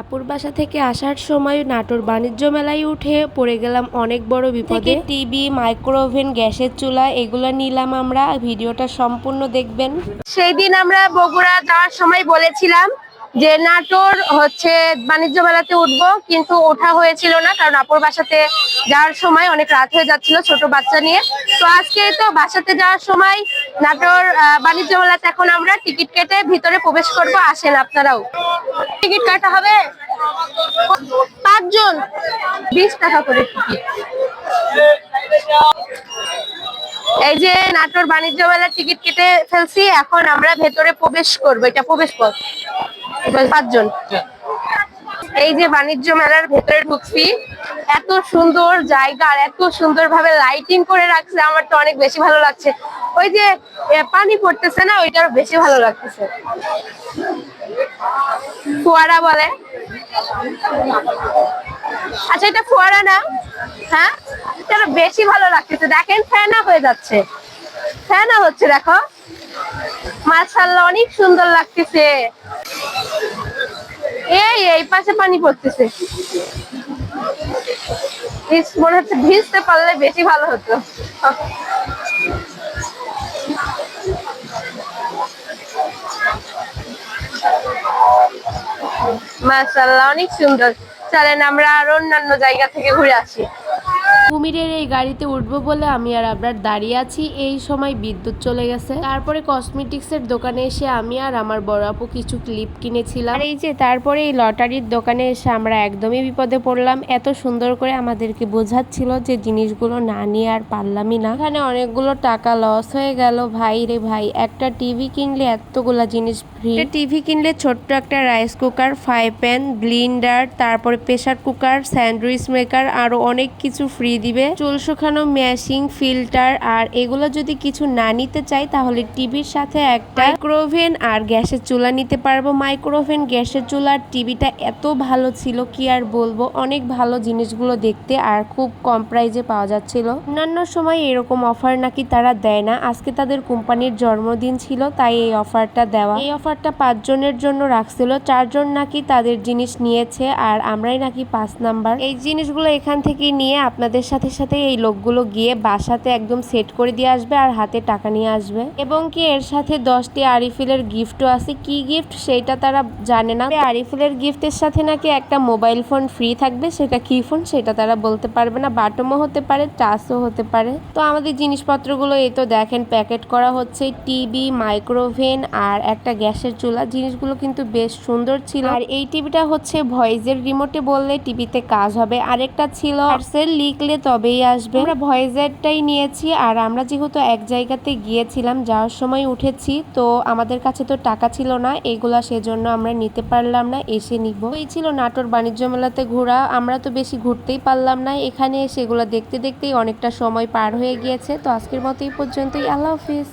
আপুর বাসা থেকে আসার সময় নাটোর বাণিজ্য মেলায় উঠে পড়ে গেলাম অনেক বড় বিপদে। টিভি মাইক্রোওভেন গ্যাসের চুলা এগুলো নিলাম আমরা। ভিডিওটা সম্পূর্ণ দেখবেন। সেই দিন আমরা বগুড়া যাওয়ার সময় বলেছিলাম যে নাটোর হচ্ছে বাণিজ্য মেলাতে উঠবো, কিন্তু ওঠা হয়েছিল না, কারণ আপুর বাসাতে যাওয়ার সময় অনেক রাত হয়ে যাচ্ছিল ছোট বাচ্চা নিয়ে। তো আজকে তো বাসাতে যাওয়ার সময় নাটোর বাণিজ্য মেলাতে এখন আমরা টিকিট কেটে ভিতরে প্রবেশ করব, আসেন আপনারাও। টিকিট কাটা হবে? পাঁচজন। বিশ টাকা করে টিকিট। এই যে নাটোর বাণিজ্য মেলার টিকিট কেটে ফেলছি, এখন আমরা ভেতরে প্রবেশ করব, এটা প্রবেশ পথ। পাঁচজন। এই যে বাণিজ্য মেলার ভেতরে ঢুকছি, এত সুন্দর জায়গা এত সুন্দর ভাবে লাইটিং করে রাখছে, আমার তো অনেক বেশি ভালো লাগছে। ওই যে পানি পড়তেছে না ওইটার বেশি ভালো লাগতেছে। ফোয়ারা বলে। আচ্ছা এটা ফোয়ারা না? হ্যাঁ? এটা বেশি ভালো লাগতেছে। দেখেন, ফেনা হয়ে যাচ্ছে। ফেনা হচ্ছে, দেখো। মাশাআল্লাহ, অনেক সুন্দর লাগতেছে। এই এই পাশে পানি পড়তেছে। মনে হচ্ছে ভিজতে পারলে বেশি ভালো হতো। মাসাল্লাহ অনেক সুন্দর। চলেন আমরা আর অন্যান্য জায়গা থেকে ঘুরে আসি। কুমিরের এই গাড়িতে উঠবো বলে আমি আর আবরার দাঁড়িয়ে আছি এই সময় বিদ্যুৎ চলে গেছে। তারপরে কসমেটিক্সের দোকানে এসে আমি আর আমার বড় আপু কিছু ক্লিপ কিনেছিলাম। আর এই যে তারপরে এই লটারির দোকানে এসে আমরা একদমই বিপদে পড়লাম। এত সুন্দর করে আমাদেরকে বোঝাচ্ছিল যে জিনিসগুলো না নিয়ে আর পারলামই না। এখানে অনেকগুলো টাকা লস হয়ে গেল। ভাই রে ভাই একটা টিভি কিনলে এতগুলা জিনিস ফ্রি টিভি কিনলে ছোট্ট একটা rice cooker fry pan blender তারপরে প্রেসার কুকার স্যান্ডউইচ মেকার আরও অনেক কিছু ফ্রি দিবে। চুল শুকানো ম্যাশিং, ফিল্টার আর এগুলো যদি কিছু না নিতে চাই, তাহলে টিভির সাথে একটা মাইক্রোওভেন আর গ্যাসের চুলা নিতে পারব। মাইক্রোওভেন, গ্যাসের চুলা আর টিভিটা এত ভালো ছিল, কি আর বলব? অনেক ভালো জিনিসগুলো দেখতে আর খুব কম প্রাইজে পাওয়া যাচ্ছিল। অন্যান্য সময় এরকম অফার নাকি তারা দেয় না। আজকে তাদের কোম্পানির জন্মদিন ছিল, তাই এই অফারটা দেওয়া। এই অফারটা পাঁচজনের জন্য রাখছিল, চারজন নাকি তাদের জিনিস নিয়েছে আর আমরাই নাকি পাঁচ নাম্বার। এই জিনিসগুলো এখান থেকে নিয়ে আপনাদের সাথে সাথে এই লোকগুলো গিয়ে বাসাতে একদম সেট করে দিয়ে আসবে আর হাতে টাকা নিয়ে আসবে। এবং কি এর সাথে দশটি আরিফিলের গিফটও আছে। কি গিফট সেটা তারা জানে না। আরিফিলের গিফটের সাথে নাকি একটা মোবাইল ফোন ফ্রি থাকবে। সেটা কি ফোন সেটা তারা বলতে পারবে না। বাটমও হতে পারে টাচও হতে পারে। তো আমাদের জিনিসপত্রগুলো এই তো দেখেন প্যাকেট করা হচ্ছে। টিভি মাইক্রোভেন আর একটা গ্যাসের চুলা। জিনিসগুলো কিন্তু বেশ সুন্দর ছিল। আর এই টিভিটা হচ্ছে ভয়েসের রিমোটে বললে টিভিতে কাজ হবে। আরেকটা ছিল। পার্সেল লিখলে তবেই আসবে। আমরা ভয়েজারটাই নিয়েছি আর আমরা যেহেতু এক জায়গাতে গিয়েছিলাম, যাওয়ার সময় উঠেছি, তো আমাদের কাছে তো টাকা ছিল না, এগুলা সেজন্য আমরা নিতে পারলাম না, এসে নিব। এই ছিল নাটোর বাণিজ্য মেলাতে ঘোরা, আমরা তো বেশি ঘুরতেই পারলাম না, এখানে সেগুলো দেখতে দেখতেই অনেকটা সময় পার হয়ে গিয়েছে, তো আজকের মতো এই পর্যন্তই, আল্লাহ হাফিজ।